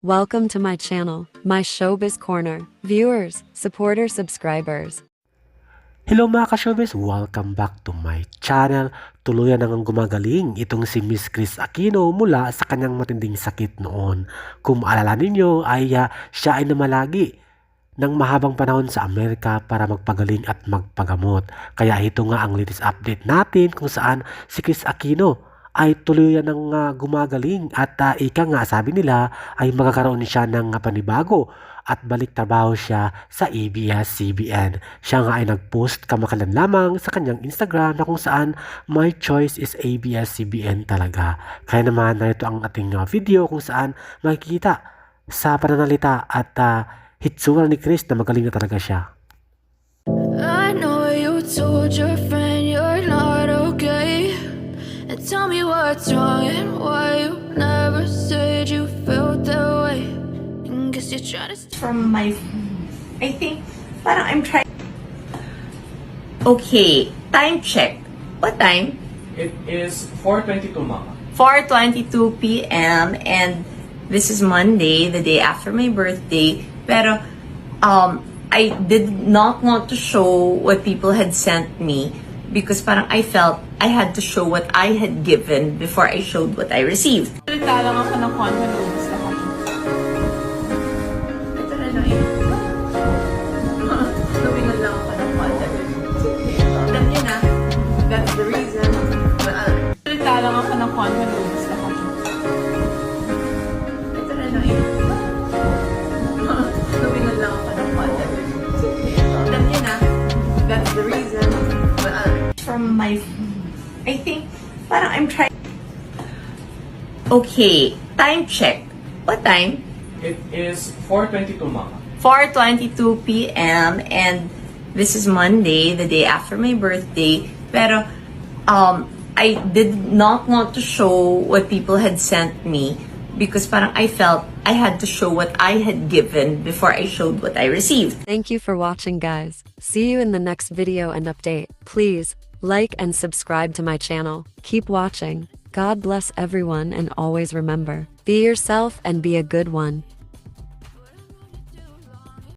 Welcome to my channel, my showbiz corner. Viewers, supporters, subscribers. Hello mga ka-showbiz! Welcome back to my channel. Tuluyan nang gumagaling itong si Miss Chris Aquino mula sa kanyang matinding sakit noon. Kung maalala ninyo ay ah, siya ay namalagi ng mahabang panahon sa Amerika para magpagaling at magpagamot. Kaya ito nga ang latest update natin kung saan si Chris Aquino ay tuluyan ng ah, gumagaling at ah, ika nga sabi nila ay magkakaroon siya ng ah, panibago at balik trabaho siya sa ABS-CBN. Siya nga ay nag-post kamakalan lamang sa kanyang Instagram na kung saan my choice is ABS-CBN talaga. Kaya naman narito ang ating uh, video kung saan makikita sa pananalita at uh, hitsura ni Chris na magaling na talaga siya. I know you told your tell me what's wrong and why you never said you felt that way. And guess you're trying to. from my I think parang I'm trying Okay, time check. What time? It is 4.22, Mama. 4:22 p.m. and this is Monday, the day after my birthday. Pero um I did not want to show what people had sent me because parang I felt I had to show what I had given before I showed what I received. Salita lang ako ng confidence na kami. Ito na lang yun. Lumingon lang ako ng confidence. Alam niyo na, that's the reason. Salita lang ako ng confidence na from my I think parang I'm trying Okay, time check. What time? It is 4.22, Mama. 4:22 p.m. and this is Monday, the day after my birthday. Pero um I did not want to show what people had sent me because parang I felt I had to show what I had given before I showed what I received. Thank you for watching, guys. See you in the next video and update. Please like and subscribe to my channel. Keep watching. God bless everyone and always remember be yourself and be a good one.